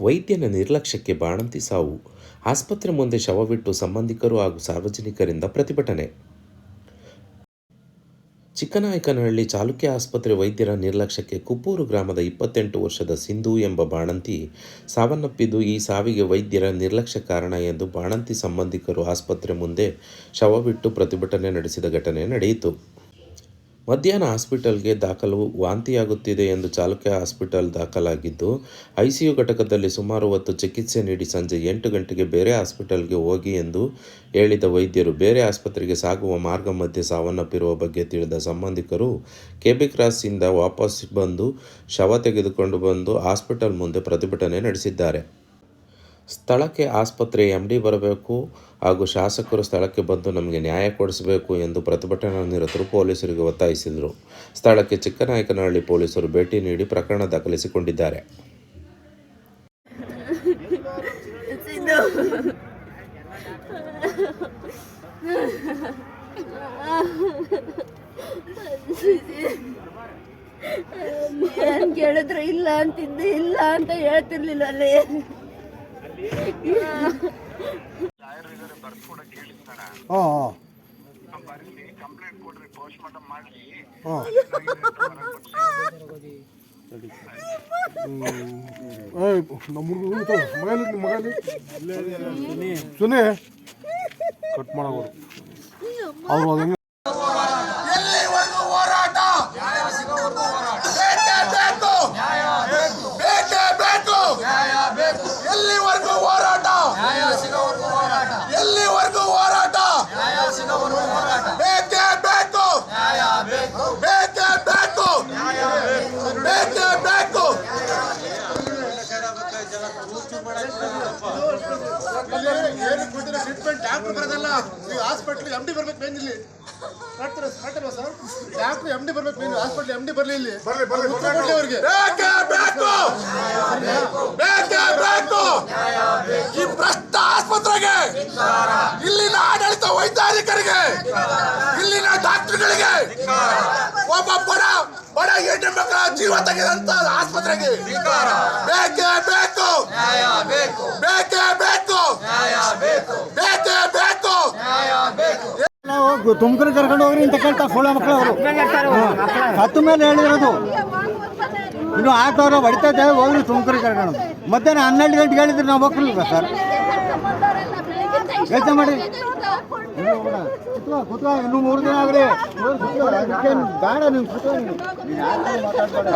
ವೈದ್ಯನ ನಿರ್ಲಕ್ಷ್ಯಕ್ಕೆ ಬಾಣಂತಿ ಸಾವು. ಆಸ್ಪತ್ರೆ ಮುಂದೆ ಶವವಿಟ್ಟು ಸಂಬಂಧಿಕರು ಹಾಗೂ ಸಾರ್ವಜನಿಕರಿಂದ ಪ್ರತಿಭಟನೆ. ಚಿಕ್ಕನಾಯಕನಹಳ್ಳಿ ಚಾಲುಕ್ಯ ಆಸ್ಪತ್ರೆ ವೈದ್ಯರ ನಿರ್ಲಕ್ಷ್ಯಕ್ಕೆ ಕುಪ್ಪೂರು ಗ್ರಾಮದ ಇಪ್ಪತ್ತೆಂಟು ವರ್ಷದ ಸಿಂಧು ಎಂಬ ಬಾಣಂತಿ ಸಾವನ್ನಪ್ಪಿದ್ದು, ಈ ಸಾವಿಗೆ ವೈದ್ಯರ ನಿರ್ಲಕ್ಷ್ಯ ಕಾರಣ ಎಂದು ಬಾಣಂತಿ ಸಂಬಂಧಿಕರು ಆಸ್ಪತ್ರೆ ಮುಂದೆ ಶವವಿಟ್ಟು ಪ್ರತಿಭಟನೆ ನಡೆಸಿದ ಘಟನೆ ನಡೆಯಿತು. ಮಧ್ಯಾಹ್ನ ಹಾಸ್ಪಿಟಲ್ಗೆ ದಾಖಲು ವಾಂತಿಯಾಗುತ್ತಿದೆ ಎಂದು ಚಾಲುಕ್ಯ ಹಾಸ್ಪಿಟಲ್ ದಾಖಲಾಗಿದ್ದು, ಐಸಿಯು ಘಟಕದಲ್ಲಿ ಸುಮಾರು ಹೊತ್ತು ಚಿಕಿತ್ಸೆ ನೀಡಿ ಸಂಜೆ ಎಂಟು ಗಂಟೆಗೆ ಬೇರೆ ಹಾಸ್ಪಿಟಲ್ಗೆ ಹೋಗಿ ಎಂದು ಹೇಳಿದ ವೈದ್ಯರು, ಬೇರೆ ಆಸ್ಪತ್ರೆಗೆ ಸಾಗುವ ಮಾರ್ಗ ಮಧ್ಯೆ ಸಾವನ್ನಪ್ಪಿರುವ ಬಗ್ಗೆ ತಿಳಿದ ಸಂಬಂಧಿಕರು, ಕೆಬಿ ಕ್ರಾಸಿಂದ ವಾಪಸ್ ಬಂದು ಶವ ತೆಗೆದುಕೊಂಡು ಬಂದು ಹಾಸ್ಪಿಟಲ್ ಮುಂದೆ ಪ್ರತಿಭಟನೆ ನಡೆಸಿದ್ದಾರೆ. ಸ್ಥಳಕ್ಕೆ ಆಸ್ಪತ್ರೆ ಎಂ ಡಿ ಬರಬೇಕು ಹಾಗೂ ಶಾಸಕರು ಸ್ಥಳಕ್ಕೆ ಬಂದು ನಮಗೆ ನ್ಯಾಯ ಕೊಡಿಸಬೇಕು ಎಂದು ಪ್ರತಿಭಟನಾ ನಿರತರು ಪೊಲೀಸರಿಗೆ ಒತ್ತಾಯಿಸಿದರು. ಸ್ಥಳಕ್ಕೆ ಚಿಕ್ಕನಾಯಕನಹಳ್ಳಿ ಪೊಲೀಸರು ಭೇಟಿ ನೀಡಿ ಪ್ರಕರಣ ದಾಖಲಿಸಿಕೊಂಡಿದ್ದಾರೆ. ಇಲ್ಲ ಅಂತಿದ್ದೆ, ಇಲ್ಲ ಅಂತ ಹೇಳ್ತಿರ್ಲಿಲ್ಲ ಅಲ್ಲಿ. ಹಾಂ ನಮ್ಮ ಮಗಲಿ ಮಗಲಿ ಸುನೆ. ಕಟ್ ಮಾಡೋರು ಅವರು ಅದನ್ನ ಎಲ್ಲಿವರೆಗೂ ಹೋರಾಟ ಬೇಕೇ ಬೇಕು ಬೇಕೇ ಬೇಕು ಎಲ್ಲಿವರೆಗೂ ಹೋರಾಟ ಎಲ್ಲಿವರೆಗೂ ಹೋರಾಟ ಬೇಕೇ ಬೇಕು ಬೇಕೇ ಬೇಕು ಬೇಕೇ ಬೇಕು ಏನು ಕೊಟ್ಟಿರೋ ಟ್ರೀಟ್ಮೆಂಟ್ ಡಾಕ್ಟರ್ ಬರೋದಲ್ಲ. ಈ ಹಾಸ್ಪಿಟ್ಲ್ ಎಂ ಡಿ ಬರ್ಬೇಕು ಮೇನ್ ಇಲ್ಲಿ. ಮಾಡ್ತೀರಾ ಮಾಡ್ತೀರಾ ಸರ್ ಡಾಕ್ಟರ್ ಎಂ ಡಿ ಬರ್ಬೇಕು ಮೇನ್ ಹಾಸ್ಪಿಟ್ಲ್ ಎಂ ಡಿ ಬರಲಿ ಇಲ್ಲಿ. ಕೊಡ್ಲಿ ಅವ್ರಿಗೆ. ಈ ಭ್ರಷ್ಟ ಆಸ್ಪತ್ರೆಗೆ ಇಲ್ಲಿನ ಆಡಳಿತ ವೈದ್ಯಾಧಿಕಾರಿಗೆ ಇಲ್ಲಿನ ಡಾಕ್ಟರ್ಗಳಿಗೆ ಒಬ್ಬ ಬಡ ಹೆಣ್ಣು ಮಕ್ಕಳ ಜೀವ ತೆಗೆದಂತ ಆಸ್ಪತ್ರೆಗೆ. ಬೇಕೇ ಬೇಕು. ಬೇಕೇ. ಬೇಕು ಬೇಕೇ. ಬೇಕು. ನಾವು ತುಮಕೂರು ಕರ್ಕೊಂಡು ಹೋಗ್ರಿ ಅಂತ ಕೇಳ್ತಾ ಸೋಳ ಮಕ್ಕಳು ಅವರು. ಹತ್ತು ಮೇಲೆ ಹೇಳಿರೋದು. ಇನ್ನು ಆಟೋರು ಹೊಡಿತೈತೆ ಹೋಗ್ರಿ ತುಮಕೂರು ಕರ್ಕೊಂಡು. ಮಧ್ಯಾಹ್ನ ಹನ್ನೆರಡು ಗಂಟೆಗೆ ಹೇಳಿದ್ರೆ ನಾವು ಹೋಗ್ಲಿಲ್ಲ ಸರ್. ಯೋಚನೆ ಮಾಡಿ. ಕುತ್ಕೋ, ಕುತ್ಕೋ, ಇನ್ನು ಮೂರು ದಿನ ಕುತ್ಕೋ, ಅದಕ್ಕೇನು ಬೇಡ ನೀವು ಕುತ್ಕೋ ಯಾರ್ಗೂ ಮಾತಾಡ್ಬೇಡ.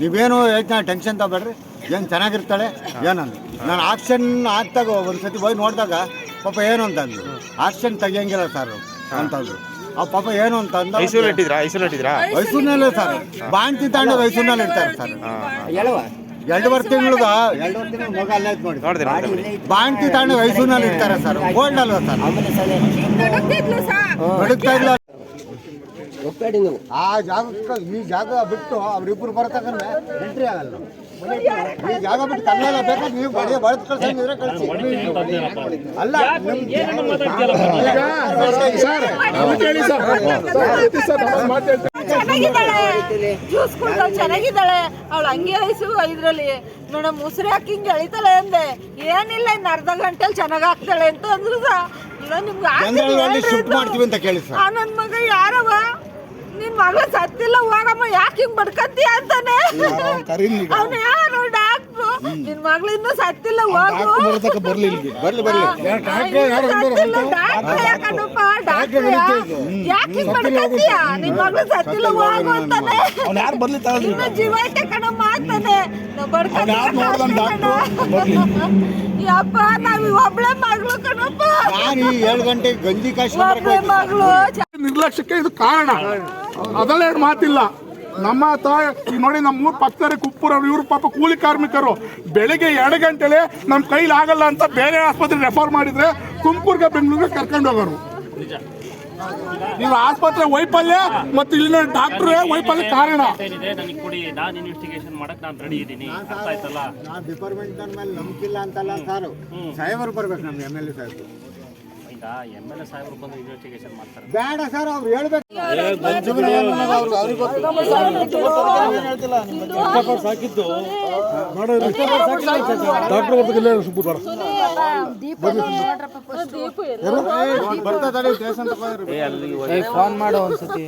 ನೀವೇನು ಯೋಚನೆ ಟೆನ್ಷನ್ ತಗೋಬೇಡ್ರಿ. ಏನು ಚೆನ್ನಾಗಿರ್ತಾಳೆ ಏನಂದು. ನಾನು ಆಕ್ಷನ್ ಆಗ್ತಾಗ ಒಂದ್ಸತಿ ಹೋಗಿ ನೋಡಿದಾಗ ಪಾಪ ಏನು ಅಂತಂದು. ಆಕ್ಷನ್ ತೆಗಿಯಂಗಿಲ್ಲ ಸರ್ ಅಂತಂದ್ರು. ಆ ಪಾಪ ಏನು ಅಂತ ಅಂದ ಐಸೋಲೇಟ್ ಇದ್ರಾ ಐಸೋಲೇಟ್ ಇದ್ರಾ ವಯಸ್ಸಿನಲ್ಲೇ ಸರ್. ಬಾಂತಿ ತಾಂಡ ಮೈಸೂರಿನಲ್ಲಿ ಇರ್ತಾರೆ ಸರ್ ಎರಡುವರೆ ತಿಂಗಳದ ಎರಡುವರೆ ತಿಂಗಳು ಮಗ ಅಲ್ಲೇ ಐತೆ ನೋಡಿ ನೋಡಿದೆ ನೋಡಿದೆ ಬಾಂತಿ ತಾಂಡ ವಯಸ್ಸಿನಲ್ಲಿ ಇರ್ತಾರೆ ಸರ್ ಗೋಲ್ಡ್ ಅಲ್ವಾ ಸರ್ ಇಲ್ಲ ಆ ಜಾಗಕ್ಕೆ ಈ ಜಾಗ ಬಿಟ್ಟು ಅವ್ರಿಬ್ರು ಬರ್ತಕ್ಕಂದ್ರೆ ಎಂಟ್ರಿ ಆಗಲ್ಲ ಈ ಜಾಗ ಬಿಟ್ಟು ಕನ್ನಡ ಬೇಕಾದ್ರೆ ನೀವು ಬಡಿಯ ಬಳಸ್ ಕಳ್ಸಂಗಿದ್ರೆ ಕಳಿಸಿ ಅಲ್ಲ ಚೆನ್ನಾಗಿದ್ದಾಳೆ. ಜ್ಯೂಸ್ ಕುಡ್ದು ಚೆನ್ನಾಗಿದ್ದಾಳೆ. ಅವಳು ಹಂಗೆ ವಯಸ್ಸು ಇದ್ರಲ್ಲಿ ಮೇಡಮ್ ಉಸಿರು ಹಾಕಿ ಹಿಂಗೆ ಎಳಿತಾಳೆ ಅಂದೆ. ಏನಿಲ್ಲ ಇನ್ನು ಅರ್ಧ ಗಂಟೆಲಿ ಚೆನ್ನಾಗಿ ಆಗ್ತಾಳೆ ಅಂತ ಅಂದ್ರು ನಿಮ್ಗೆ ಆ ನನ್ ಮಗ ಯಾರವ ನಿನ್ ಮಗ ಸತ್ತಿಲ್ಲ ಹೋಗಮ್ಮ. ಯಾಕೆ ಹಿಂಗ್ ಬಡ್ಕಂತೀಯ ಅಂತಾನೆ? ಅವನು ಯಾರು ಡಾಕ್ಟ್ರು ನಿನ್ ಮಗಳು ಇನ್ನೂ ಸತ್ತಿಲ್ಲ ಹೋಗು. ಬರ್ಲಿ ಬರ್ಲಿ ಬರ್ಲಿ. ಡಾಕ್ಟ್ರ್ ಯಾಕಣ್ಣಪ್ಪ ಡಾಕ್ಟ್ರ್ ಯಾಕೆ ನಿನ್ ಮಗಳು ಸತ್ತಿಲ್ಲ ಹೋಗು ಅಂತಾನೆ. ಯಾರು ಬರ್ಲಿ ತಗೊಳ್ಳಿ ಇನ್ನು ಜೀವ ಐತೆ ಕಣಮ್ಮ ಅಂತಾನೆ. ನಾವ್ ಬಡ್ಕಂತೀಯ ಯಪ್ಪ ನಾವ್ ಒಬ್ಳೆ ಮಗಳು ಕಣಪ್ಪ. ನಾನು ಈ ಏಳು ಗಂಟೆಗೆ ಗಂಜಿ ಕಾಶಿ ಒಬ್ಳೆ ಮಗಳು. ನಿರ್ಲಕ್ಷ್ಯಕ್ಕೆ ಇದು ಕಾರಣ. ಅದೆಲ್ಲ ಮಾತಿಲ್ಲ. ನಮ್ಮ ತಾಯಿ ನೋಡಿ ನಮ್ಮ ಊರ್ ಪಕ್ಕದ ಕುಪ್ಪೂರ್ ಅವ್ರು ಇವ್ರು ಪಾಪ ಕೂಲಿ ಕಾರ್ಮಿಕರು. ಬೆಳಿಗ್ಗೆ ಎರಡು ಗಂಟೆಲೆ ನಮ್ಮ ಕೈಲಿ ಆಗಲ್ಲ ಅಂತ ಬೇರೆ ಆಸ್ಪತ್ರೆ ರೆಫರ್ ಮಾಡಿದ್ರೆ ತುಮಕೂರ್ಗೆ ಬೆಂಗಳೂರಿಗೆ ಕರ್ಕೊಂಡು ಹೋಗೋರು. ನೀವು ಆಸ್ಪತ್ರೆ ವೈಫಲ್ಯ ಮತ್ತು ಇಲ್ಲಿನ ಡಾಕ್ಟ್ರೇ ವೈಫಲ್ಯ ಕಾರಣ. ಏನಿದೆ ನನಗೆ ಕೊಡಿ ನಾನು ಇನ್ವೆಸ್ಟಿಗೇಷನ್ ಮಾಡಕ್ ನಾನು ರೆಡಿ ಇದ್ದೀನಿ ಅರ್ಥ ಆಯ್ತಲ್ಲ? ನಾ ಡಿಪಾರ್ಟ್ಮೆಂಟ್ ಮೇಲೆ ನಂಬಿಕಿಲ್ಲ ಅಂತಲ್ಲ ಸಾರು. ಸಾಹೇಬರು ಬರ್ಬೇಕು ನಮ್ಗೆ ಎಂ ಎಲ್ ಎ ಸಾಹೇಬರು. ಈಗ ಎಂ ಎಲ್ ಎ ಸಾಹೇಬರು ಬಂದು ಇನ್ವೆಸ್ಟಿಗೇಷನ್ ಮಾಡ್ತಾರೆ. ಬೇಡ ಸರ್ ಅವ್ರು ಹೇಳ್ಬೇಕು. ಫೋನ್ ಮಾಡೋ ಒಂದ್ಸತಿ.